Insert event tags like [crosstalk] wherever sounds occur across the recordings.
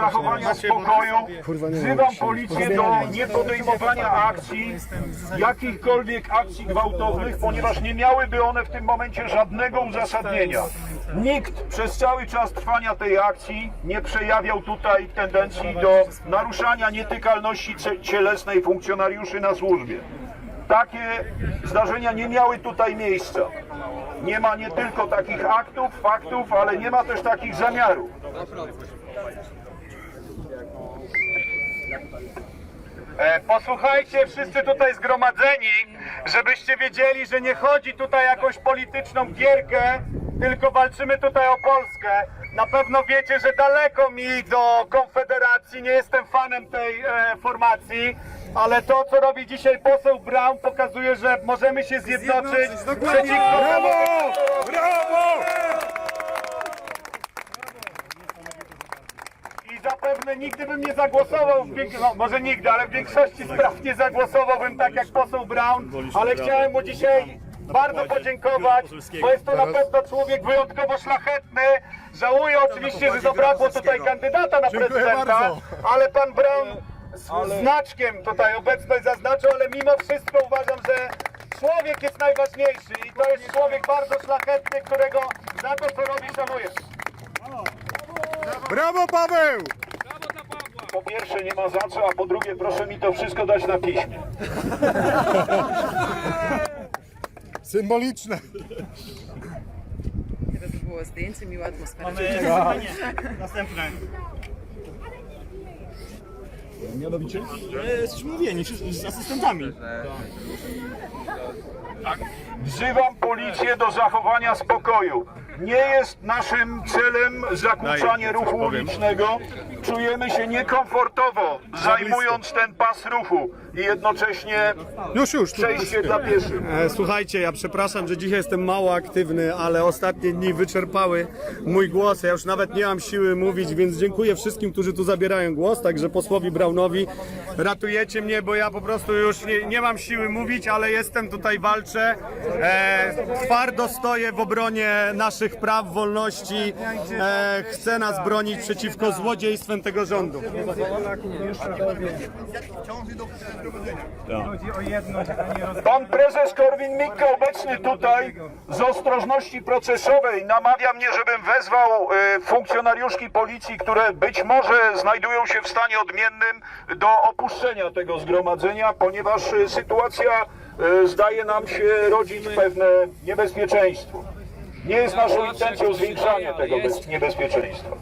zachowania spokoju. Wzywam policję do niepodejmowania akcji, jakichkolwiek akcji gwałtownych, ponieważ nie miałyby one w tym momencie żadnego uzasadnienia. Nikt przez cały czas trwania tej akcji nie przejawiał tutaj tendencji do naruszania nietykalności cie- cielesnej funkcjonariuszy na służbie. Takie zdarzenia nie miały tutaj miejsca. Nie ma nie tylko takich aktów, faktów, ale nie ma też takich zamiarów. E, Posłuchajcie wszyscy tutaj zgromadzeni, żebyście wiedzieli, że nie chodzi tutaj o jakąś polityczną gierkę, tylko walczymy tutaj o Polskę. Na pewno wiecie, że daleko mi do Konfederacji, nie jestem fanem tej e, formacji, ale to, co robi dzisiaj poseł Brown, pokazuje, że możemy się zjednoczyć przeciwko temu. I zapewne nigdy bym nie zagłosował, w wiek- no, może nigdy, ale w większości spraw nie zagłosowałbym tak jak poseł Brown, ale chciałem mu dzisiaj bardzo podziękować, bo jest to na pewno człowiek wyjątkowo szlachetny. Żałuję oczywiście, że zabrakło tutaj kandydata na prezydenta, ale pan Brown z znaczkiem tutaj obecność zaznaczył, ale mimo wszystko uważam, że człowiek jest najważniejszy i to jest człowiek bardzo szlachetny, którego za to co robi szanuję. Brawo Paweł! Po pierwsze nie ma za co, a po drugie proszę mi to wszystko dać na piśmie. [laughs] Symboliczne. Żeby było zdjęcie, miła atmosfera. Następne. Mianowicie? Jesteśmy mówieni z asystentami. Wzywam policję do zachowania spokoju. Nie jest naszym celem zakłócanie ruchu ulicznego. Czujemy się niekomfortowo zajmując ten pas ruchu i jednocześnie Już, już. Tu. przejście dla pieszych. E, Słuchajcie, ja przepraszam, że dzisiaj jestem mało aktywny, ale ostatnie dni wyczerpały mój głos. Ja już nawet nie mam siły mówić, więc dziękuję wszystkim, którzy tu zabierają głos, także posłowi Braunowi. Ratujecie mnie, bo ja po prostu już nie, nie mam siły mówić, ale jestem tutaj, walczę. E, twardo stoję w obronie naszych praw, wolności. E, chcę nas bronić przeciwko złodziejstwem tego rządu. Pan prezes Korwin-Mikke obecny tutaj z ostrożności procesowej namawia mnie, żebym wezwał e, funkcjonariuszki policji, które być może znajdują się w stanie odmiennym do opuszczenia tego zgromadzenia, ponieważ e, sytuacja e, zdaje nam się rodzić pewne niebezpieczeństwo. Nie jest naszą intencją zwiększanie tego bez- niebezpieczeństwa.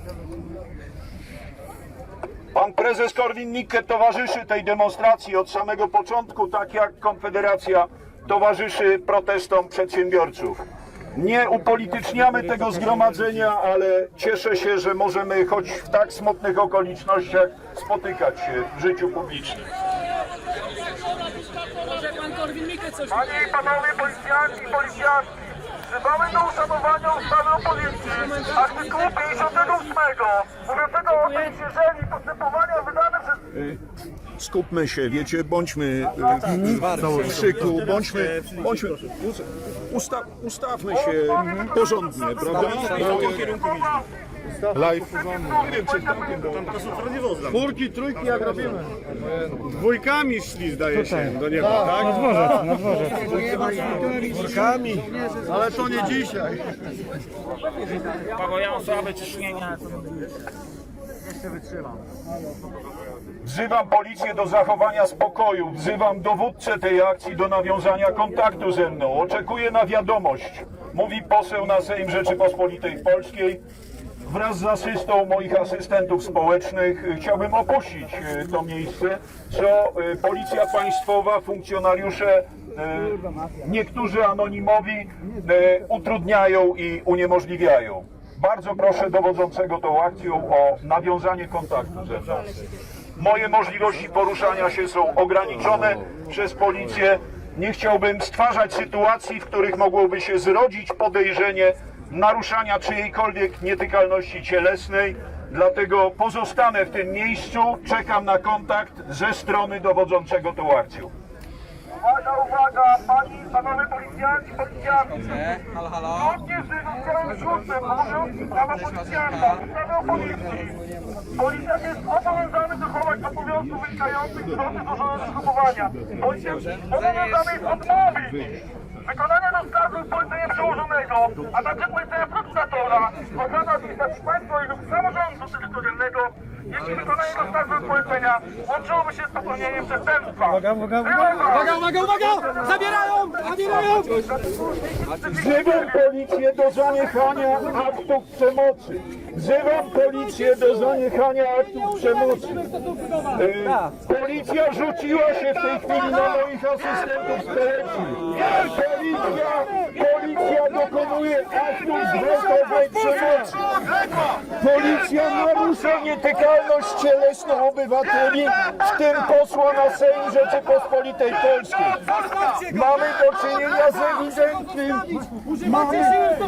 Pan prezes Korwin-Mikke towarzyszy tej demonstracji od samego początku, tak jak Konfederacja towarzyszy protestom przedsiębiorców. Nie upolityczniamy tego zgromadzenia, ale cieszę się, że możemy choć w tak smutnych okolicznościach spotykać się w życiu publicznym. Panie i panowie policjanci i policjantki, wzywamy do uszanowania ustawy o policji, artykułu 58, wydane przez Skupmy się, wiecie, bądźmy e, w szyku, bądźmy, bądźmy usta, ustawmy się porządnie, prawda? Live. Czwórki, trójki, jak robimy? Dwójkami szli, zdaje się, do nieba, tak? Workami. Ale to nie dzisiaj. Paweł, ja mam słabe ciśnienie. Wzywam policję do zachowania spokoju, wzywam dowódcę tej akcji do nawiązania kontaktu ze mną. Oczekuję na wiadomość, mówi poseł na Sejm Rzeczypospolitej Polskiej. Wraz z asystą moich asystentów społecznych chciałbym opuścić y, to miejsce, co y, Policja Państwowa, funkcjonariusze, y, niektórzy anonimowi utrudniają i uniemożliwiają. Bardzo proszę dowodzącego tą akcją o nawiązanie kontaktu ze mną. Moje możliwości poruszania się są ograniczone przez policję. Nie chciałbym stwarzać sytuacji, w których mogłoby się zrodzić podejrzenie naruszania czyjejkolwiek nietykalności cielesnej. Dlatego pozostanę w tym miejscu, czekam na kontakt ze strony dowodzącego tą akcją. Uwaga, uwaga, pani, panowie policjanci, policjanci. Halo, halo. Zgodnie z rozdziałem szóstym obowiązki prawa policjanta, ustawy o policji. Policjant jest obowiązany dochować obowiązków wynikających z drodzy złożonego skupowania. Policjant obowiązany jest odmówić wykonania rozkazu polecenia przełożonego, a także polecenia prokuratora, organu administracji państwowej lub samorządu terytorialnego, jeśli wykonanie rozkazu z polecenia łączyłoby się z popełnieniem przestępstwa. Uwaga, uwaga, uwaga! Uwaga, uwaga! Zabierają! Zabierają! Wzywam policję do zaniechania aktów przemocy. Wzywam policję do zaniechania aktów przemocy. E, Policja rzuciła się w tej chwili na moich asystentów społecznych. Policja, policja dokonuje aktów gwałtownej przemocy. Policja narusza nietykalność cielesną obywateli, w tym posła na Sejm Rzeczypospolitej Polskiej. Mamy do czynienia z ewidentnym... Mamy,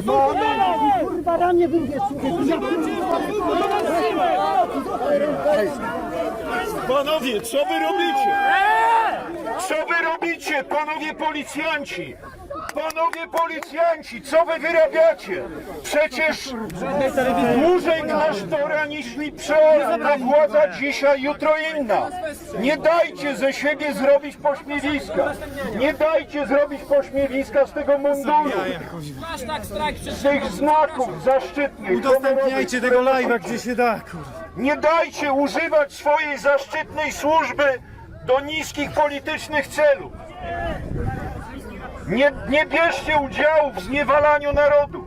mamy, Panowie, co wy robicie? Co wy robicie, panowie policjanci? Panowie policjanci, co wy wyrabiacie? Przecież dłużej klasztora niż mi przeorana władza dzisiaj, jutro inna. Nie dajcie ze siebie zrobić pośmiewiska. Nie dajcie zrobić pośmiewiska z tego munduru. Z tych znaków zaszczytnych. Udostępniajcie tego live'a gdzie się da, kurwa. nie dajcie używać swojej zaszczytnej służby do niskich politycznych celów. Nie, nie bierzcie udziału w zniewalaniu narodu.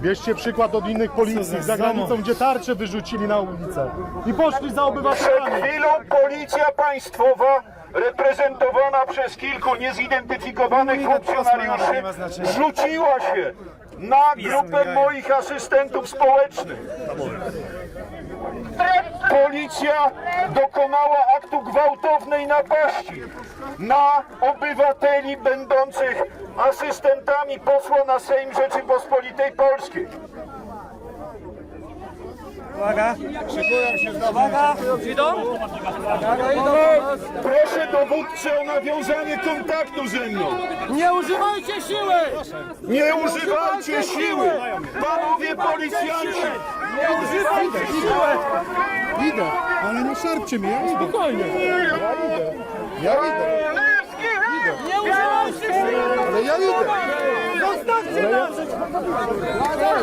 Bierzcie przykład od innych policji za granicą, gdzie tarcze wyrzucili na ulicę. I poszli za Przed obywatelami. chwilą policja państwowa, reprezentowana przez kilku niezidentyfikowanych funkcjonariuszy, rzuciła się na grupę moich asystentów społecznych. Policja dokonała aktu gwałtownej napaści na obywateli będących asystentami posła na Sejm Rzeczypospolitej Polskiej. Proszę dowódcę o nawiązanie kontaktu ze mną. Nie używajcie siły! Nie używajcie siły! Panowie policjanci! Nie używajcie siły! Idę, ale nie szarpcie mnie, ja idę. Spokojnie. Ja idę, Nie używajcie siły! ale ja idę. Zostawcie nas!